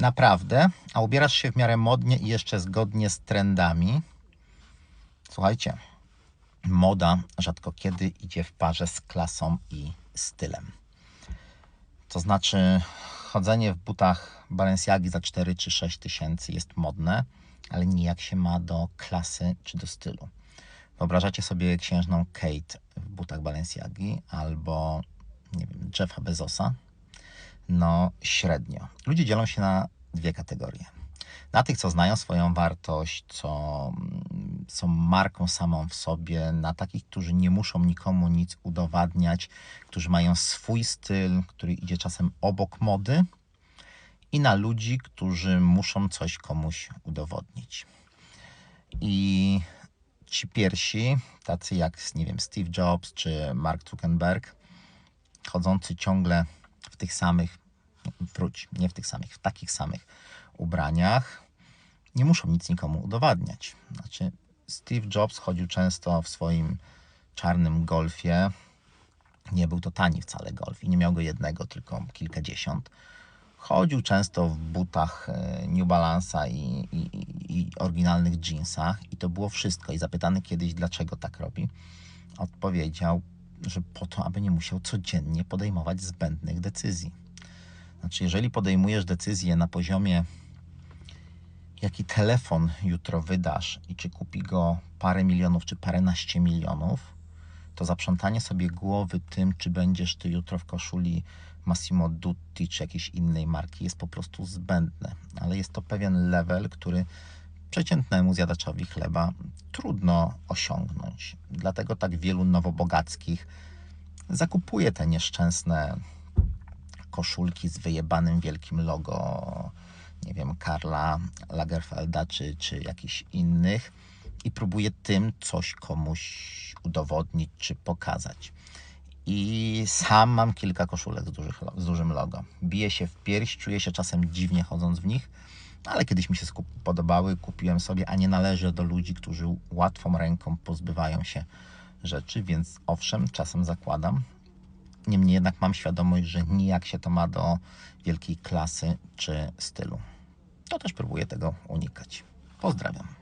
Naprawdę, a ubierasz się w miarę modnie i jeszcze zgodnie z trendami. Słuchajcie, moda rzadko kiedy idzie w parze z klasą i stylem. To znaczy, chodzenie w butach Balenciagi za 4 czy 6 tysięcy jest modne, ale nijak się ma do klasy czy do stylu. Wyobrażacie sobie księżną Kate w butach Balenciagi albo nie wiem, Jeffa Bezosa? No, średnio. Ludzie dzielą się na dwie kategorie. Na tych, co znają swoją wartość, co mm, są marką samą w sobie, na takich, którzy nie muszą nikomu nic udowadniać, którzy mają swój styl, który idzie czasem obok mody, i na ludzi, którzy muszą coś komuś udowodnić. I ci pierwsi, tacy jak, nie wiem, Steve Jobs czy Mark Zuckerberg, chodzący ciągle w tych samych, wróć, nie w tych samych, w takich samych ubraniach, nie muszą nic nikomu udowadniać. Znaczy, Steve Jobs chodził często w swoim czarnym golfie. Nie był to tani wcale golf i nie miał go jednego, tylko kilkadziesiąt. Chodził często w butach e, New Balance'a i, i, i oryginalnych jeansach i to było wszystko. I zapytany kiedyś, dlaczego tak robi, odpowiedział, że po to, aby nie musiał codziennie podejmować zbędnych decyzji. Znaczy, jeżeli podejmujesz decyzję na poziomie, jaki telefon jutro wydasz i czy kupi go parę milionów, czy paręnaście milionów, to zaprzątanie sobie głowy tym, czy będziesz ty jutro w koszuli Massimo Dutti czy jakiejś innej marki jest po prostu zbędne. Ale jest to pewien level, który przeciętnemu zjadaczowi chleba trudno osiągnąć. Dlatego tak wielu nowobogackich zakupuje te nieszczęsne koszulki z wyjebanym wielkim logo, nie wiem, Karla Lagerfelda czy, czy jakichś innych i próbuje tym coś komuś udowodnić czy pokazać. I sam mam kilka koszulek z, dużych, z dużym logo. Bije się w pierś, czuję się czasem dziwnie chodząc w nich, ale kiedyś mi się podobały, kupiłem sobie, a nie należę do ludzi, którzy łatwą ręką pozbywają się rzeczy, więc owszem, czasem zakładam. Niemniej jednak mam świadomość, że nijak się to ma do wielkiej klasy czy stylu. To też próbuję tego unikać. Pozdrawiam.